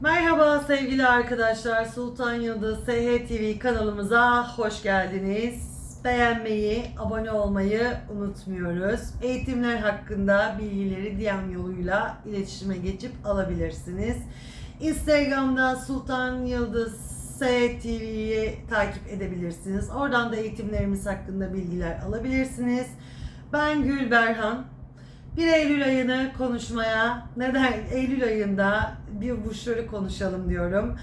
Merhaba sevgili arkadaşlar. Sultan Yıldız SH TV kanalımıza hoş geldiniz. Beğenmeyi, abone olmayı unutmuyoruz. Eğitimler hakkında bilgileri DM yoluyla iletişime geçip alabilirsiniz. Instagram'da Sultan Yıldız TV'yi takip edebilirsiniz. Oradan da eğitimlerimiz hakkında bilgiler alabilirsiniz. Ben Gül Berhan. 1 Eylül ayını konuşmaya, neden Eylül ayında bir burçları konuşalım diyorum.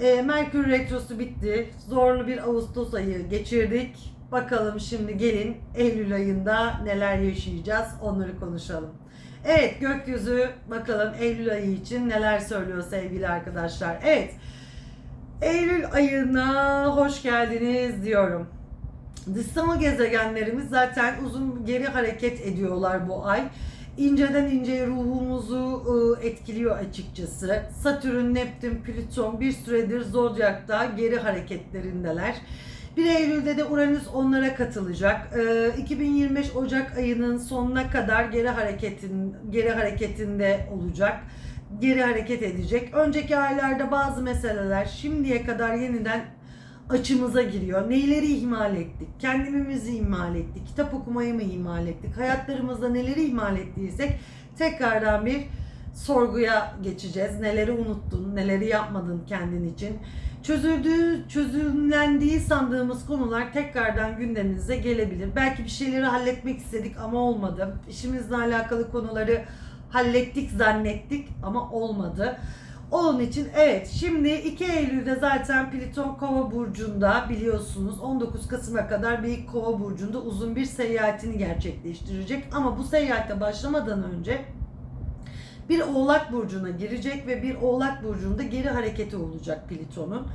E, Merkür Retrosu bitti. Zorlu bir Ağustos ayı geçirdik. Bakalım şimdi gelin Eylül ayında neler yaşayacağız onları konuşalım. Evet gökyüzü bakalım Eylül ayı için neler söylüyor sevgili arkadaşlar. Evet Eylül ayına hoş geldiniz diyorum. Dışsal gezegenlerimiz zaten uzun geri hareket ediyorlar bu ay. İnceden inceye ruhumuzu ıı, etkiliyor açıkçası. Satürn, Neptün, Plüton bir süredir Zodyak'ta geri hareketlerindeler. 1 Eylül'de de Uranüs onlara katılacak. Ee, 2025 Ocak ayının sonuna kadar geri hareketin geri hareketinde olacak. Geri hareket edecek. Önceki aylarda bazı meseleler şimdiye kadar yeniden açımıza giriyor. Neyleri ihmal ettik? Kendimizi ihmal ettik. Kitap okumayı mı ihmal ettik? Hayatlarımızda neleri ihmal ettiysek tekrardan bir sorguya geçeceğiz. Neleri unuttun? Neleri yapmadın kendin için? Çözüldüğü, çözümlendiği sandığımız konular tekrardan gündemimize gelebilir. Belki bir şeyleri halletmek istedik ama olmadı. İşimizle alakalı konuları hallettik zannettik ama olmadı. Onun için evet şimdi 2 Eylül'de zaten Plüton Kova burcunda biliyorsunuz 19 Kasım'a kadar bir Kova burcunda uzun bir seyahatini gerçekleştirecek. Ama bu seyahate başlamadan önce bir Oğlak burcuna girecek ve bir Oğlak burcunda geri hareketi olacak Plüton'un.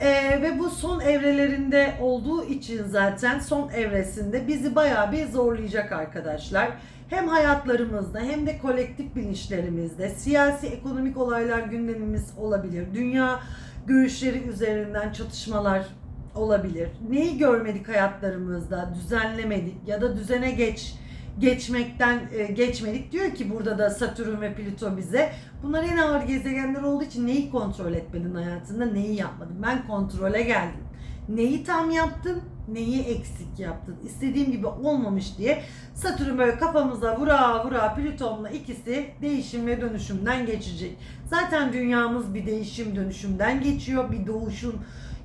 Ee, ve bu son evrelerinde olduğu için zaten son evresinde bizi bayağı bir zorlayacak arkadaşlar. Hem hayatlarımızda hem de kolektif bilinçlerimizde siyasi ekonomik olaylar gündemimiz olabilir. Dünya görüşleri üzerinden çatışmalar olabilir. Neyi görmedik hayatlarımızda, düzenlemedik ya da düzene geç geçmekten e, geçmedik diyor ki burada da Satürn ve Plüto bize. Bunlar en ağır gezegenler olduğu için neyi kontrol etmedin hayatında, neyi yapmadın? Ben kontrole geldim. Neyi tam yaptın, neyi eksik yaptın? İstediğim gibi olmamış diye Satürn böyle kafamıza vura vura Plüton'la ikisi değişim ve dönüşümden geçecek. Zaten dünyamız bir değişim dönüşümden geçiyor. Bir doğuşun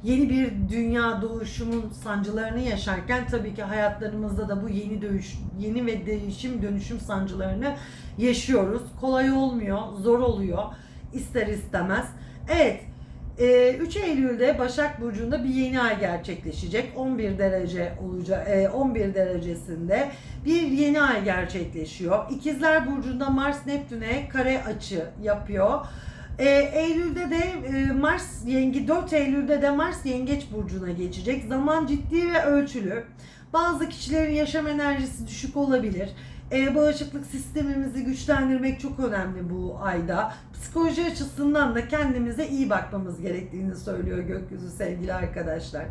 yeni bir dünya doğuşumun sancılarını yaşarken tabii ki hayatlarımızda da bu yeni dönüş, yeni ve değişim dönüşüm sancılarını yaşıyoruz. Kolay olmuyor, zor oluyor ister istemez. Evet, 3 Eylül'de Başak Burcu'nda bir yeni ay gerçekleşecek. 11 derece olacak, e, 11 derecesinde bir yeni ay gerçekleşiyor. İkizler Burcu'nda Mars Neptün'e kare açı yapıyor. E, Eylül'de de e, Mars yengi 4 Eylül'de de Mars Yengeç burcuna geçecek. Zaman ciddi ve ölçülü. Bazı kişilerin yaşam enerjisi düşük olabilir. E, bağışıklık sistemimizi güçlendirmek çok önemli bu ayda. Psikoloji açısından da kendimize iyi bakmamız gerektiğini söylüyor gökyüzü sevgili arkadaşlar.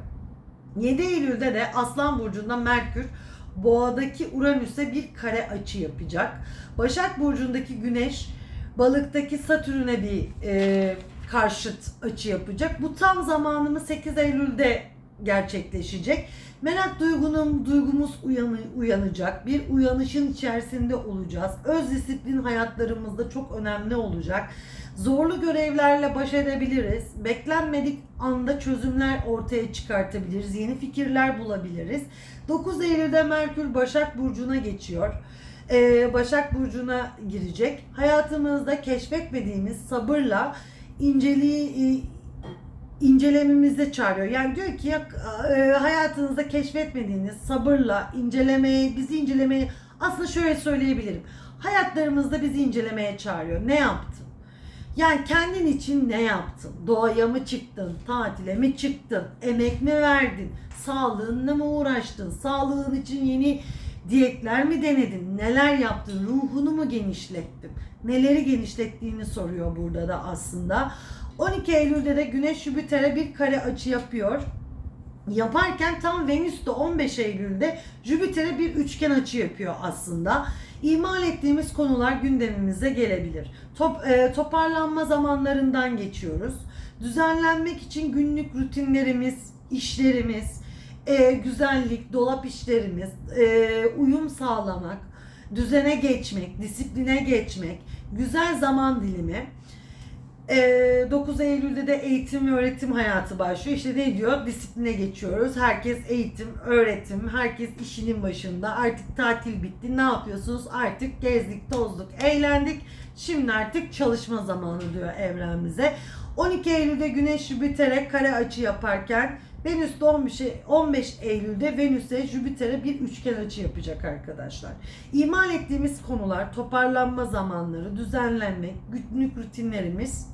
7 Eylül'de de Aslan burcunda Merkür Boğa'daki Uranüs'e bir kare açı yapacak. Başak burcundaki Güneş Balıktaki Satürn'e bir e, karşıt açı yapacak. Bu tam zamanımız 8 Eylül'de gerçekleşecek. Merak duygunun duygumuz uyanı, uyanacak. Bir uyanışın içerisinde olacağız. Öz disiplin hayatlarımızda çok önemli olacak. Zorlu görevlerle baş edebiliriz. Beklenmedik anda çözümler ortaya çıkartabiliriz. Yeni fikirler bulabiliriz. 9 Eylül'de Merkür Başak Burcu'na geçiyor. Ee, Başak Burcu'na girecek. Hayatımızda keşfetmediğimiz sabırla inceliği incelememize çağırıyor. Yani diyor ki ya, e, hayatınızda keşfetmediğiniz sabırla incelemeye, bizi incelemeye aslında şöyle söyleyebilirim. Hayatlarımızda bizi incelemeye çağırıyor. Ne yaptın? Yani kendin için ne yaptın? Doğaya mı çıktın? Tatile mi çıktın? Emek mi verdin? Sağlığınla mı uğraştın? Sağlığın için yeni diyetler mi denedin? Neler yaptın? Ruhunu mu genişlettin? Neleri genişlettiğini soruyor burada da aslında. 12 Eylül'de de Güneş Jüpiter'e bir kare açı yapıyor. yaparken tam Venüs de 15 Eylül'de Jüpiter'e bir üçgen açı yapıyor aslında. İhmal ettiğimiz konular gündemimize gelebilir. Top, e, toparlanma zamanlarından geçiyoruz. Düzenlenmek için günlük rutinlerimiz, işlerimiz, e, güzellik, dolap işlerimiz, e, uyum sağlamak, düzene geçmek, disipline geçmek, güzel zaman dilimi. Ee, 9 Eylül'de de eğitim ve öğretim hayatı başlıyor. İşte ne diyor? Disipline geçiyoruz. Herkes eğitim, öğretim, herkes işinin başında. Artık tatil bitti. Ne yapıyorsunuz? Artık gezdik, tozduk, eğlendik. Şimdi artık çalışma zamanı diyor evren bize. 12 Eylül'de Güneş Jüpiter'e kare açı yaparken Venüs de 15, 15 Eylül'de Venüs'e Jüpiter'e bir üçgen açı yapacak arkadaşlar. İhmal ettiğimiz konular, toparlanma zamanları, düzenlenmek, günlük rutinlerimiz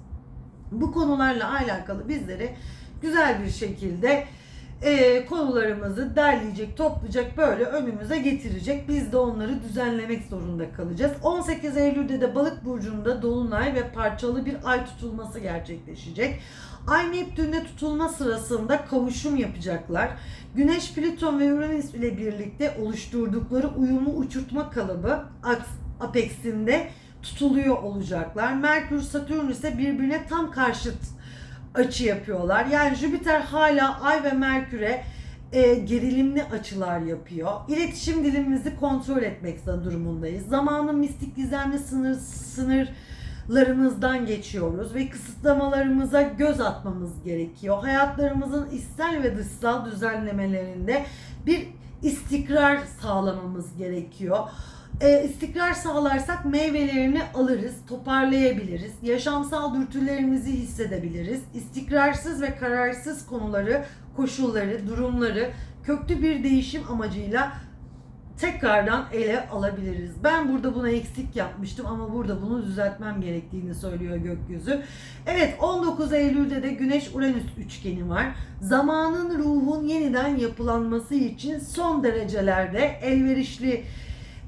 bu konularla alakalı bizleri güzel bir şekilde e, konularımızı derleyecek, toplayacak, böyle önümüze getirecek. Biz de onları düzenlemek zorunda kalacağız. 18 Eylül'de de Balık burcunda dolunay ve parçalı bir ay tutulması gerçekleşecek. Ay Neptün'de tutulma sırasında kavuşum yapacaklar. Güneş, Plüton ve Uranüs ile birlikte oluşturdukları uyumu uçurtma kalıbı Apex'inde tutuluyor olacaklar. Merkür, Satürn ise birbirine tam karşıt açı yapıyorlar. Yani Jüpiter hala Ay ve Merkür'e e, gerilimli açılar yapıyor. İletişim dilimizi kontrol etmek durumundayız. Zamanın mistik gizemli sınır sınırlarımızdan geçiyoruz ve kısıtlamalarımıza göz atmamız gerekiyor. Hayatlarımızın içsel ve dışsal düzenlemelerinde bir istikrar sağlamamız gerekiyor e, istikrar sağlarsak meyvelerini alırız, toparlayabiliriz, yaşamsal dürtülerimizi hissedebiliriz. İstikrarsız ve kararsız konuları, koşulları, durumları köklü bir değişim amacıyla tekrardan ele alabiliriz. Ben burada buna eksik yapmıştım ama burada bunu düzeltmem gerektiğini söylüyor gökyüzü. Evet 19 Eylül'de de Güneş Uranüs üçgeni var. Zamanın ruhun yeniden yapılanması için son derecelerde elverişli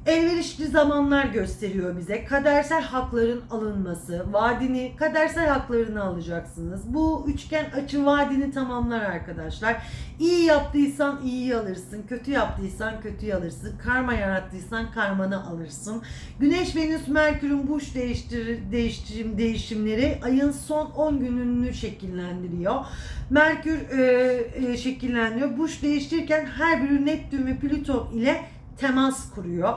elverişli zamanlar gösteriyor bize. Kadersel hakların alınması, vadini, kadersel haklarını alacaksınız. Bu üçgen açı vadini tamamlar arkadaşlar. İyi yaptıysan iyi alırsın, kötü yaptıysan kötü alırsın, karma yarattıysan karmanı alırsın. Güneş, Venüs, Merkür'ün burç değiştir, değiştirim, değişimleri ayın son 10 gününü şekillendiriyor. Merkür e, e, şekillendiriyor. Burç değiştirirken her biri Neptün ve Plüton ile temas kuruyor.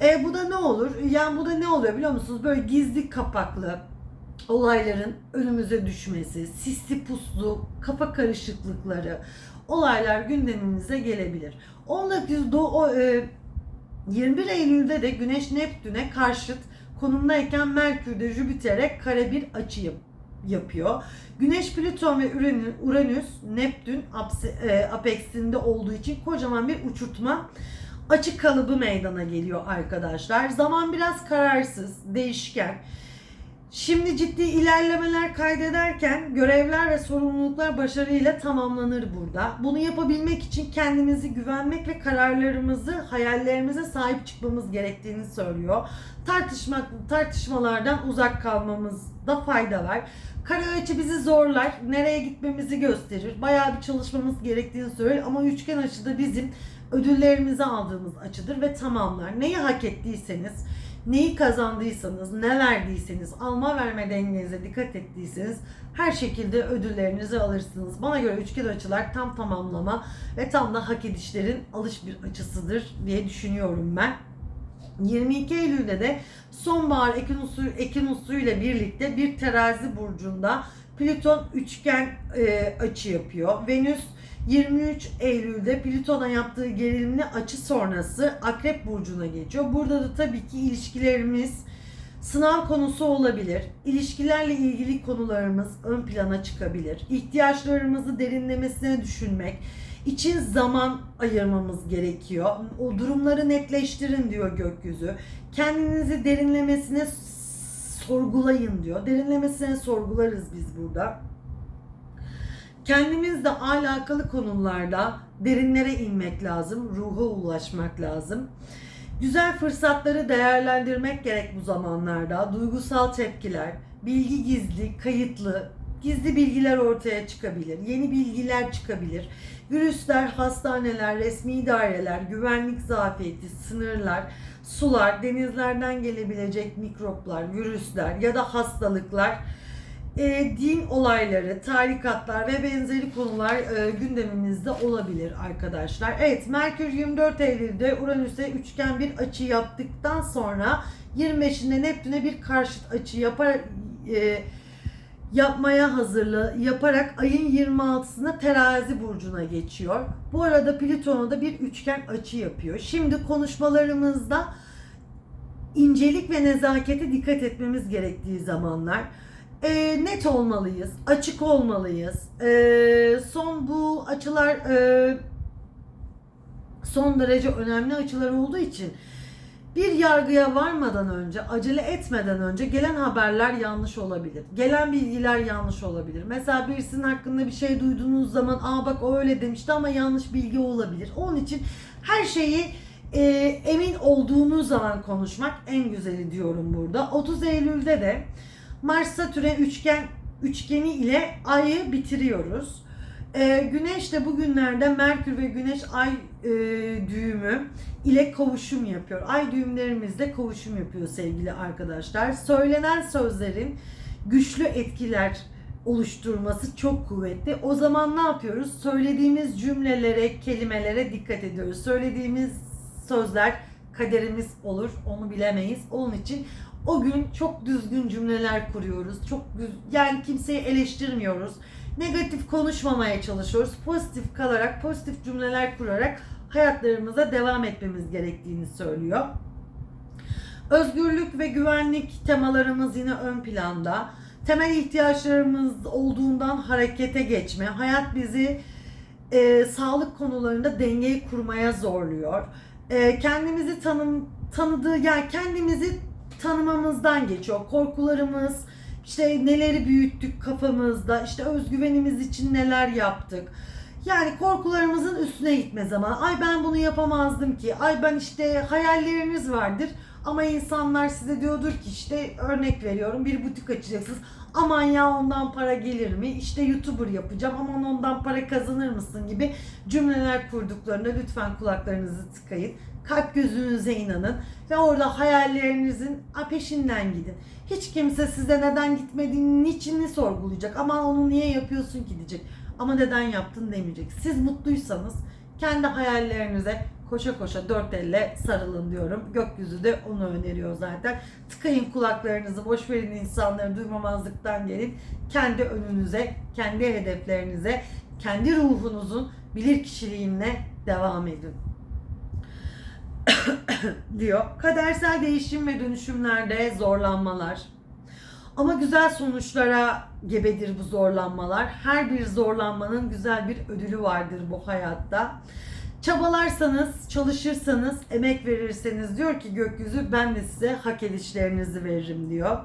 E, bu da ne olur? Yani bu da ne oluyor biliyor musunuz? Böyle gizli kapaklı olayların önümüze düşmesi, sisli puslu, kafa karışıklıkları, olaylar gündemimize gelebilir. 19 do, o, e, 21 Eylül'de de Güneş Neptün'e karşıt konumdayken Merkür de Jüpiter'e kare bir açı yap, yapıyor. Güneş, Plüton ve Uranüs, Neptün e, apexinde olduğu için kocaman bir uçurtma açık kalıbı meydana geliyor arkadaşlar. Zaman biraz kararsız, değişken. Şimdi ciddi ilerlemeler kaydederken görevler ve sorumluluklar başarıyla tamamlanır burada. Bunu yapabilmek için kendimizi güvenmek ve kararlarımızı, hayallerimize sahip çıkmamız gerektiğini söylüyor. Tartışmak, tartışmalardan uzak kalmamızda fayda var. Kara açı bizi zorlar, nereye gitmemizi gösterir. Bayağı bir çalışmamız gerektiğini söylüyor ama üçgen açıda bizim ödüllerimizi aldığımız açıdır ve tamamlar. Neyi hak ettiyseniz, neyi kazandıysanız, ne verdiyseniz, alma verme dengenize dikkat ettiyseniz her şekilde ödüllerinizi alırsınız. Bana göre üçgen açılar tam tamamlama ve tam da hak edişlerin alış bir açısıdır diye düşünüyorum ben. 22 Eylül'de de sonbahar ekinosu, ekinosu ile birlikte bir terazi burcunda Plüton üçgen e, açı yapıyor. Venüs 23 Eylül'de Plüton'a yaptığı gerilimli açı sonrası Akrep Burcu'na geçiyor. Burada da tabii ki ilişkilerimiz sınav konusu olabilir. İlişkilerle ilgili konularımız ön plana çıkabilir. İhtiyaçlarımızı derinlemesine düşünmek için zaman ayırmamız gerekiyor. O durumları netleştirin diyor gökyüzü. Kendinizi derinlemesine sorgulayın diyor. Derinlemesine sorgularız biz burada kendimizle alakalı konularda derinlere inmek lazım, ruha ulaşmak lazım. Güzel fırsatları değerlendirmek gerek bu zamanlarda. Duygusal tepkiler, bilgi gizli, kayıtlı, Gizli bilgiler ortaya çıkabilir. Yeni bilgiler çıkabilir. Virüsler, hastaneler, resmi daireler, güvenlik zafiyeti, sınırlar, sular, denizlerden gelebilecek mikroplar, virüsler ya da hastalıklar, e, din olayları, tarikatlar ve benzeri konular e, gündemimizde olabilir arkadaşlar. Evet Merkür 24 Eylül'de Uranüs'e üçgen bir açı yaptıktan sonra 25'inde Neptün'e bir karşıt açı yapar e, yapmaya hazırlı yaparak ayın 26'sında terazi burcuna geçiyor. Bu arada Plüton'a da bir üçgen açı yapıyor. Şimdi konuşmalarımızda incelik ve nezakete dikkat etmemiz gerektiği zamanlar. E, net olmalıyız, açık olmalıyız. E, son bu açılar e, son derece önemli açılar olduğu için bir yargıya varmadan önce, acele etmeden önce gelen haberler yanlış olabilir. Gelen bilgiler yanlış olabilir. Mesela birisinin hakkında bir şey duyduğunuz zaman, aa bak o öyle demişti ama yanlış bilgi olabilir. Onun için her şeyi e, emin olduğunuz zaman konuşmak en güzeli diyorum burada. 30 Eylül'de de Mars Satürn üçgen üçgeni ile ayı bitiriyoruz. Ee, güneş de bugünlerde Merkür ve Güneş ay e, düğümü ile kavuşum yapıyor. Ay düğümlerimizde kavuşum yapıyor sevgili arkadaşlar. Söylenen sözlerin güçlü etkiler oluşturması çok kuvvetli. O zaman ne yapıyoruz? Söylediğimiz cümlelere, kelimelere dikkat ediyoruz. Söylediğimiz sözler kaderimiz olur. Onu bilemeyiz. Onun için o gün çok düzgün cümleler kuruyoruz. Çok yani kimseyi eleştirmiyoruz. Negatif konuşmamaya çalışıyoruz. Pozitif kalarak, pozitif cümleler kurarak hayatlarımıza devam etmemiz gerektiğini söylüyor. Özgürlük ve güvenlik temalarımız yine ön planda. Temel ihtiyaçlarımız olduğundan harekete geçme. Hayat bizi e, sağlık konularında dengeyi kurmaya zorluyor. E, kendimizi tanım tanıdığı yani kendimizi tanımamızdan geçiyor. Korkularımız, işte neleri büyüttük kafamızda, işte özgüvenimiz için neler yaptık. Yani korkularımızın üstüne gitme zaman. Ay ben bunu yapamazdım ki. Ay ben işte hayalleriniz vardır. Ama insanlar size diyordur ki işte örnek veriyorum bir butik açacaksınız. Aman ya ondan para gelir mi? İşte YouTuber yapacağım. Aman ondan para kazanır mısın gibi cümleler kurduklarında lütfen kulaklarınızı tıkayın. Kalp gözünüze inanın ve orada hayallerinizin peşinden gidin. Hiç kimse size neden gitmediğini, niçini sorgulayacak. Aman onu niye yapıyorsun ki diyecek. Ama neden yaptın demeyecek. Siz mutluysanız kendi hayallerinize koşa koşa dört elle sarılın diyorum. Gökyüzü de onu öneriyor zaten. Tıkayın kulaklarınızı, boş verin insanları duymamazlıktan gelin. Kendi önünüze, kendi hedeflerinize, kendi ruhunuzun bilir kişiliğine devam edin. diyor. Kadersel değişim ve dönüşümlerde zorlanmalar. Ama güzel sonuçlara gebedir bu zorlanmalar. Her bir zorlanmanın güzel bir ödülü vardır bu hayatta. Çabalarsanız, çalışırsanız, emek verirseniz diyor ki gökyüzü ben de size hak edişlerinizi veririm diyor.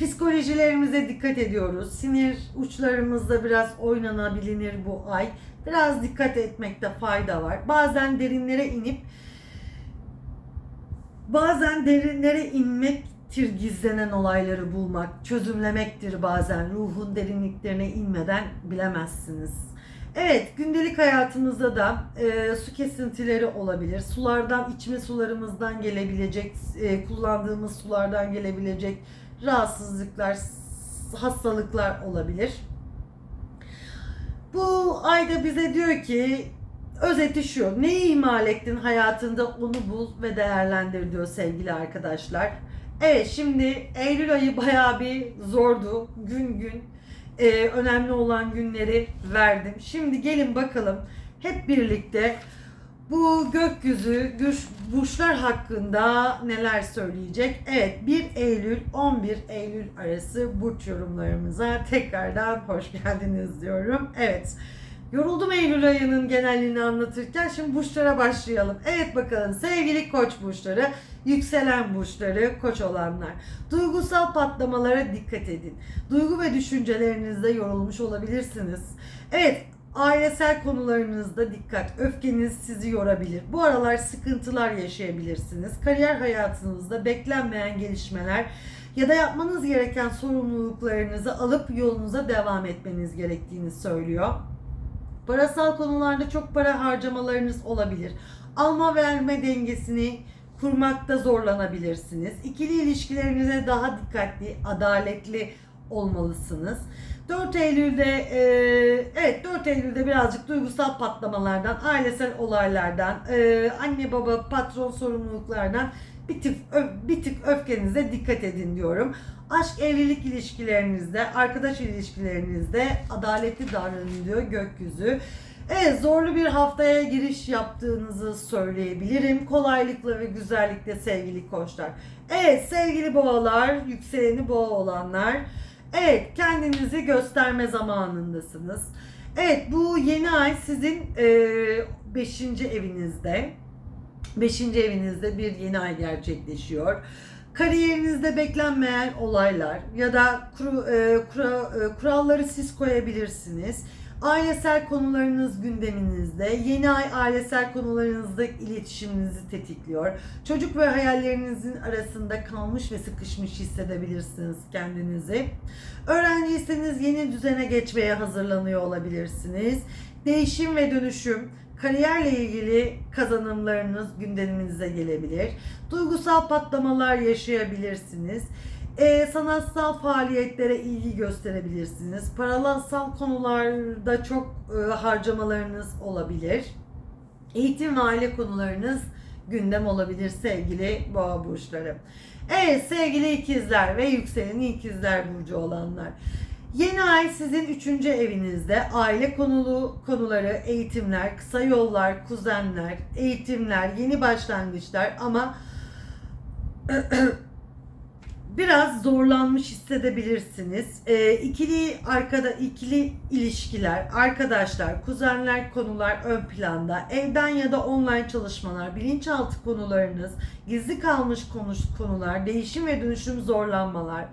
Psikolojilerimize dikkat ediyoruz. Sinir uçlarımızda biraz oynanabilir bu ay. Biraz dikkat etmekte fayda var. Bazen derinlere inip bazen derinlere inmektir gizlenen olayları bulmak, çözümlemektir bazen. Ruhun derinliklerine inmeden bilemezsiniz. Evet, gündelik hayatımızda da e, su kesintileri olabilir. Sulardan, içme sularımızdan gelebilecek, e, kullandığımız sulardan gelebilecek rahatsızlıklar, hastalıklar olabilir. Bu ayda bize diyor ki özeti şu. Neyi imal ettin hayatında onu bul ve değerlendir diyor sevgili arkadaşlar. Evet şimdi Eylül ayı bayağı bir zordu. Gün gün e, önemli olan günleri verdim. Şimdi gelin bakalım hep birlikte bu gökyüzü güç, burçlar hakkında neler söyleyecek? Evet 1 Eylül 11 Eylül arası burç yorumlarımıza tekrardan hoş geldiniz diyorum. Evet yoruldum Eylül ayının genelliğini anlatırken şimdi burçlara başlayalım. Evet bakalım sevgili koç burçları, yükselen burçları, koç olanlar. Duygusal patlamalara dikkat edin. Duygu ve düşüncelerinizde yorulmuş olabilirsiniz. Evet Ailesel konularınızda dikkat. Öfkeniz sizi yorabilir. Bu aralar sıkıntılar yaşayabilirsiniz. Kariyer hayatınızda beklenmeyen gelişmeler ya da yapmanız gereken sorumluluklarınızı alıp yolunuza devam etmeniz gerektiğini söylüyor. Parasal konularda çok para harcamalarınız olabilir. Alma verme dengesini kurmakta zorlanabilirsiniz. İkili ilişkilerinize daha dikkatli, adaletli olmalısınız. 4 Eylül'de e, evet 4 Eylül'de birazcık duygusal patlamalardan, ailesel olaylardan, e, anne baba patron sorumluluklardan bir tık bir tık öfkenize dikkat edin diyorum. Aşk evlilik ilişkilerinizde, arkadaş ilişkilerinizde adaletli davranın diyor gökyüzü. Evet zorlu bir haftaya giriş yaptığınızı söyleyebilirim. Kolaylıkla ve güzellikle sevgili koçlar. Evet sevgili boğalar, yükseleni boğa olanlar. Evet kendinizi gösterme zamanındasınız. Evet bu yeni ay sizin 5. evinizde. 5. evinizde bir yeni ay gerçekleşiyor. Kariyerinizde beklenmeyen olaylar ya da kuru, e, kura- e, kuralları siz koyabilirsiniz. Ailesel konularınız gündeminizde. Yeni ay ailesel konularınızda iletişiminizi tetikliyor. Çocuk ve hayallerinizin arasında kalmış ve sıkışmış hissedebilirsiniz kendinizi. Öğrenciyseniz yeni düzene geçmeye hazırlanıyor olabilirsiniz. Değişim ve dönüşüm, kariyerle ilgili kazanımlarınız gündeminize gelebilir. Duygusal patlamalar yaşayabilirsiniz. Ee, sanatsal faaliyetlere ilgi gösterebilirsiniz. Paralansal konularda çok e, harcamalarınız olabilir. Eğitim ve aile konularınız gündem olabilir sevgili boğa burçları. Evet sevgili ikizler ve yükseleni ikizler burcu olanlar. Yeni ay sizin üçüncü evinizde aile konulu konuları, eğitimler, kısa yollar, kuzenler, eğitimler, yeni başlangıçlar ama biraz zorlanmış hissedebilirsiniz. Ee, ikili arkada ikili ilişkiler, arkadaşlar, kuzenler konular ön planda. Evden ya da online çalışmalar, bilinçaltı konularınız, gizli kalmış konuş konular, değişim ve dönüşüm zorlanmalar.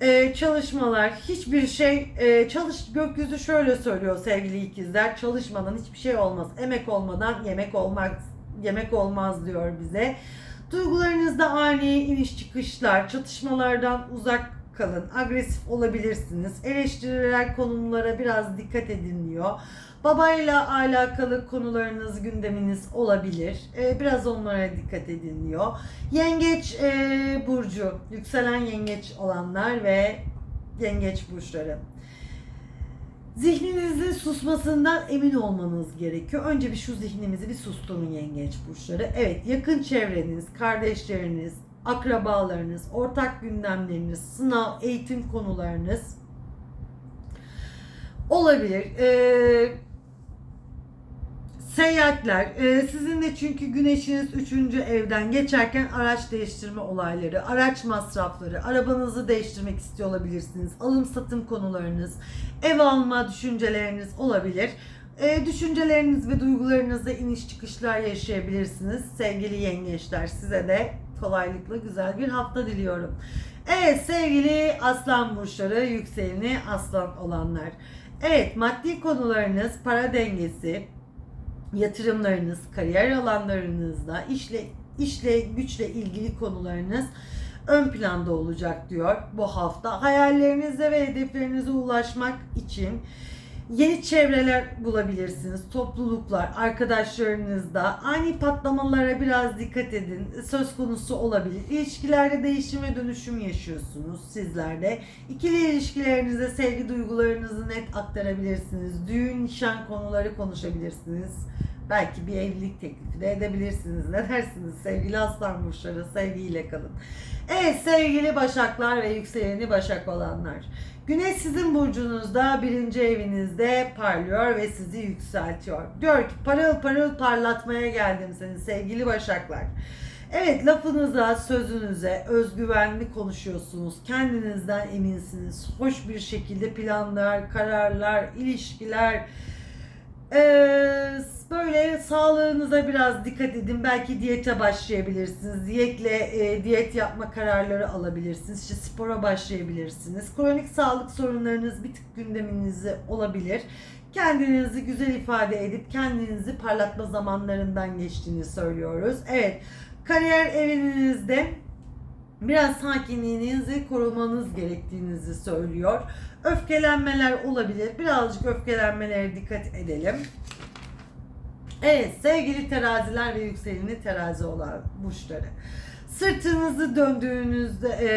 Ee, çalışmalar, hiçbir şey e, çalış gökyüzü şöyle söylüyor sevgili ikizler. Çalışmadan hiçbir şey olmaz. Emek olmadan yemek olmaz yemek olmaz diyor bize. Duygularınızda ani iniş çıkışlar, çatışmalardan uzak kalın, agresif olabilirsiniz. Eleştiriler konumlara biraz dikkat edin diyor. Babayla alakalı konularınız, gündeminiz olabilir. Ee, biraz onlara dikkat edin diyor. Yengeç e, burcu, yükselen yengeç olanlar ve yengeç burçları. Zihninizin susmasından emin olmanız gerekiyor. Önce bir şu zihnimizi bir susturun yengeç burçları. Evet yakın çevreniz, kardeşleriniz, akrabalarınız, ortak gündemleriniz, sınav, eğitim konularınız olabilir. Ee, seyahatler. Ee, sizin de çünkü güneşiniz 3. evden geçerken araç değiştirme olayları, araç masrafları, arabanızı değiştirmek istiyor olabilirsiniz. Alım satım konularınız, ev alma düşünceleriniz olabilir. Ee, düşünceleriniz ve duygularınızda iniş çıkışlar yaşayabilirsiniz. Sevgili yengeçler size de kolaylıkla güzel bir hafta diliyorum. Evet sevgili aslan burçları, yükseleni aslan olanlar. Evet maddi konularınız, para dengesi, yatırımlarınız, kariyer alanlarınızda, işle işle güçle ilgili konularınız ön planda olacak diyor bu hafta. Hayallerinize ve hedeflerinize ulaşmak için yeni çevreler bulabilirsiniz. Topluluklar, arkadaşlarınızda ani patlamalara biraz dikkat edin. Söz konusu olabilir. İlişkilerde değişim ve dönüşüm yaşıyorsunuz sizler de. İkili ilişkilerinizde sevgi duygularınızı net aktarabilirsiniz. Düğün, nişan konuları konuşabilirsiniz. Belki bir evlilik teklifi de edebilirsiniz. Ne dersiniz sevgili aslan burçları? Sevgiyle kalın. Evet sevgili başaklar ve yükseleni başak olanlar. Güneş sizin burcunuzda birinci evinizde parlıyor ve sizi yükseltiyor. Diyor ki parıl parıl parlatmaya geldim seni sevgili başaklar. Evet lafınıza, sözünüze özgüvenli konuşuyorsunuz. Kendinizden eminsiniz. Hoş bir şekilde planlar, kararlar, ilişkiler, ee, böyle sağlığınıza biraz dikkat edin. Belki diyete başlayabilirsiniz. Diyetle e, diyet yapma kararları alabilirsiniz. İşte spora başlayabilirsiniz. Kronik sağlık sorunlarınız bir tık gündeminizde olabilir. Kendinizi güzel ifade edip kendinizi parlatma zamanlarından geçtiğini söylüyoruz. Evet. Kariyer evinizde biraz sakinliğinizi korumanız gerektiğinizi söylüyor. Öfkelenmeler olabilir. Birazcık öfkelenmelere dikkat edelim. Evet sevgili teraziler ve yükseleni terazi olan burçları. Sırtınızı döndüğünüzde e,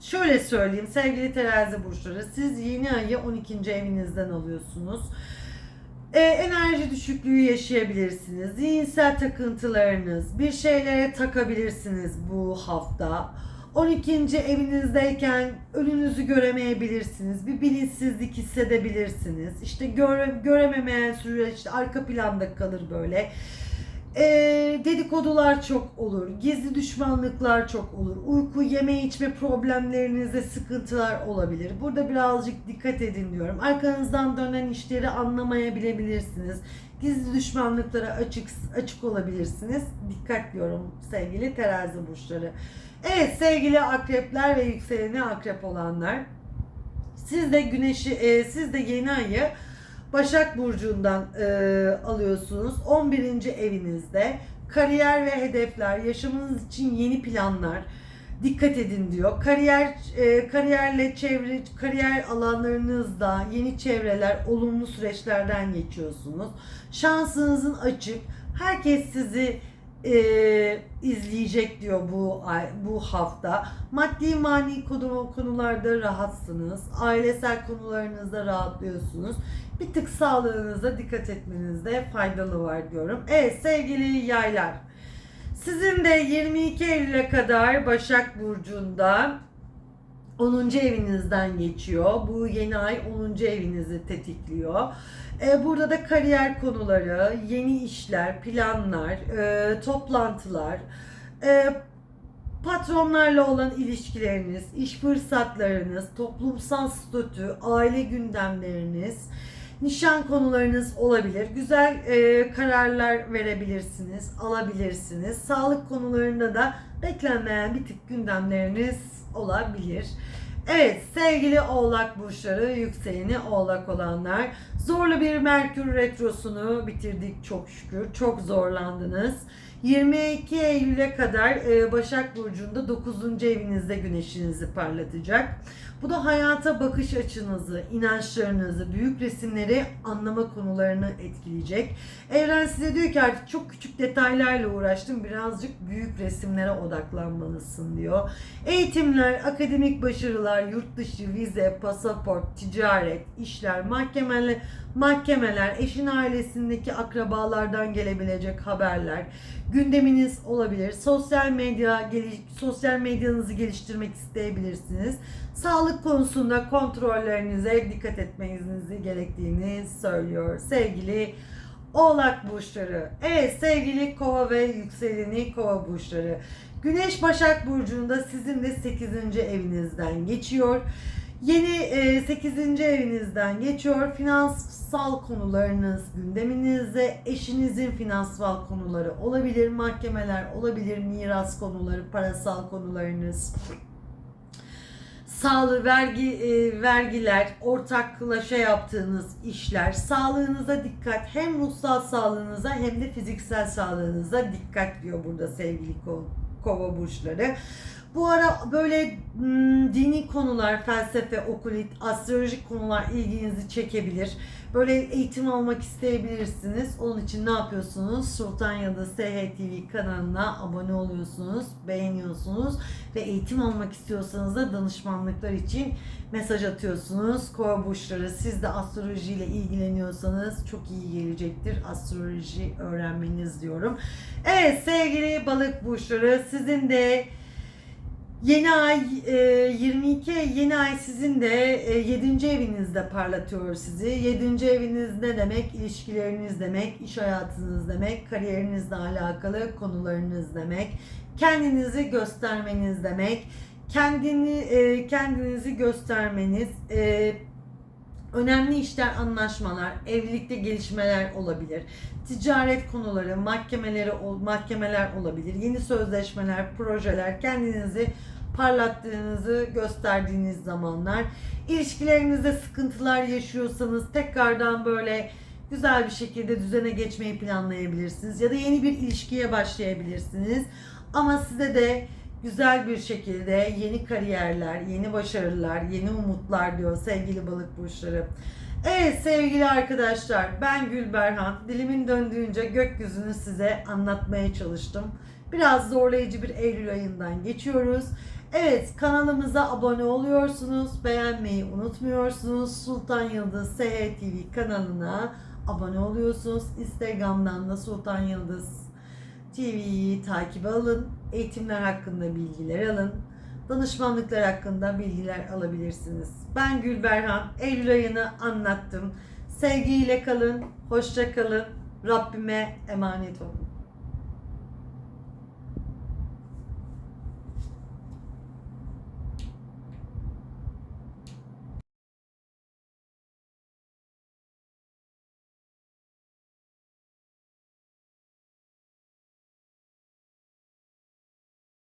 şöyle söyleyeyim sevgili terazi burçları siz yeni ayı 12. evinizden alıyorsunuz. E, enerji düşüklüğü yaşayabilirsiniz. Zihinsel takıntılarınız, bir şeylere takabilirsiniz bu hafta. 12. evinizdeyken önünüzü göremeyebilirsiniz. Bir bilinçsizlik hissedebilirsiniz. İşte göre, görememeyen süreç işte arka planda kalır böyle. Ee, dedikodular çok olur. Gizli düşmanlıklar çok olur. Uyku, yeme içme problemlerinizde sıkıntılar olabilir. Burada birazcık dikkat edin diyorum. Arkanızdan dönen işleri anlamayabilebilirsiniz. Gizli düşmanlıklara açık açık olabilirsiniz. Dikkat diyorum sevgili terazi burçları. Evet sevgili akrepler ve yükseleni akrep olanlar. Siz de güneşi, e, siz de yeni ayı Başak Burcu'ndan e, alıyorsunuz. 11. evinizde kariyer ve hedefler, yaşamınız için yeni planlar, dikkat edin diyor. Kariyer e, kariyerle çevre kariyer alanlarınızda yeni çevreler, olumlu süreçlerden geçiyorsunuz. Şansınızın açık. Herkes sizi e, izleyecek diyor bu ay, bu hafta. Maddi mani konu, konularda rahatsınız. Ailesel konularınızda rahatlıyorsunuz. Bir tık sağlığınıza dikkat etmenizde faydalı var diyorum. Evet sevgili yaylar. Sizin de 22 Eylül'e kadar Başak Burcu'nda 10. evinizden geçiyor. Bu yeni ay 10. evinizi tetikliyor. E, burada da kariyer konuları, yeni işler, planlar, e, toplantılar, e, patronlarla olan ilişkileriniz, iş fırsatlarınız, toplumsal statü, aile gündemleriniz, nişan konularınız olabilir. Güzel kararlar verebilirsiniz, alabilirsiniz. Sağlık konularında da beklenmeyen bir tık gündemleriniz olabilir. Evet sevgili oğlak burçları, yükseleni oğlak olanlar. Zorlu bir Merkür Retrosu'nu bitirdik çok şükür. Çok zorlandınız. 22 Eylül'e kadar e, Başak Burcu'nda 9. evinizde güneşinizi parlatacak. Bu da hayata bakış açınızı, inançlarınızı, büyük resimleri anlama konularını etkileyecek. Evren size diyor ki artık çok küçük detaylarla uğraştım. Birazcık büyük resimlere odaklanmalısın diyor. Eğitimler, akademik başarılar, yurt dışı, vize, pasaport, ticaret, işler, mahkemeler, mahkemeler, eşin ailesindeki akrabalardan gelebilecek haberler, gündeminiz olabilir. Sosyal medya, sosyal medyanızı geliştirmek isteyebilirsiniz. Sağlık konusunda kontrollerinize dikkat etmenizi gerektiğini söylüyor sevgili Oğlak burçları. Evet sevgili Kova ve yükseleni Kova burçları. Güneş Başak Burcu'nda sizin de 8. evinizden geçiyor. Yeni e, 8. evinizden geçiyor. Finansal konularınız gündeminizde. Eşinizin finansal konuları olabilir. Mahkemeler olabilir. Miras konuları, parasal konularınız sağlığı, vergi e, vergiler, ortaklaşa yaptığınız işler, sağlığınıza dikkat. Hem ruhsal sağlığınıza hem de fiziksel sağlığınıza dikkat diyor burada sevgili ko- kova burçları. Bu ara böyle hmm, dini konular, felsefe, okulit, astrolojik konular ilginizi çekebilir. Böyle eğitim almak isteyebilirsiniz. Onun için ne yapıyorsunuz? Sultan ya da SHTV kanalına abone oluyorsunuz, beğeniyorsunuz ve eğitim almak istiyorsanız da danışmanlıklar için mesaj atıyorsunuz. Kova burçları siz de astrolojiyle ilgileniyorsanız çok iyi gelecektir astroloji öğrenmeniz diyorum. Evet sevgili balık burçları sizin de Yeni ay e, 22 yeni ay sizin de e, 7. evinizde parlatıyor sizi. 7. eviniz ne demek? İlişkileriniz demek, iş hayatınız demek, kariyerinizle alakalı konularınız demek. Kendinizi göstermeniz demek. Kendini e, kendinizi göstermeniz e, önemli işler, anlaşmalar, evlilikte gelişmeler olabilir. Ticaret konuları, mahkemeleri mahkemeler olabilir. Yeni sözleşmeler, projeler, kendinizi parlattığınızı gösterdiğiniz zamanlar. İlişkilerinizde sıkıntılar yaşıyorsanız tekrardan böyle güzel bir şekilde düzene geçmeyi planlayabilirsiniz ya da yeni bir ilişkiye başlayabilirsiniz. Ama size de güzel bir şekilde yeni kariyerler, yeni başarılar, yeni umutlar diyor sevgili balık burçları. Evet sevgili arkadaşlar ben Gülberhan. Dilimin döndüğünce gökyüzünü size anlatmaya çalıştım. Biraz zorlayıcı bir Eylül ayından geçiyoruz. Evet kanalımıza abone oluyorsunuz. Beğenmeyi unutmuyorsunuz. Sultan Yıldız SH TV kanalına abone oluyorsunuz. Instagram'dan da Sultan Yıldız TV'yi takibe alın. Eğitimler hakkında bilgiler alın. Danışmanlıklar hakkında bilgiler alabilirsiniz. Ben Gülberhan. Eylül ayını anlattım. Sevgiyle kalın, hoşça kalın. Rabbime emanet olun.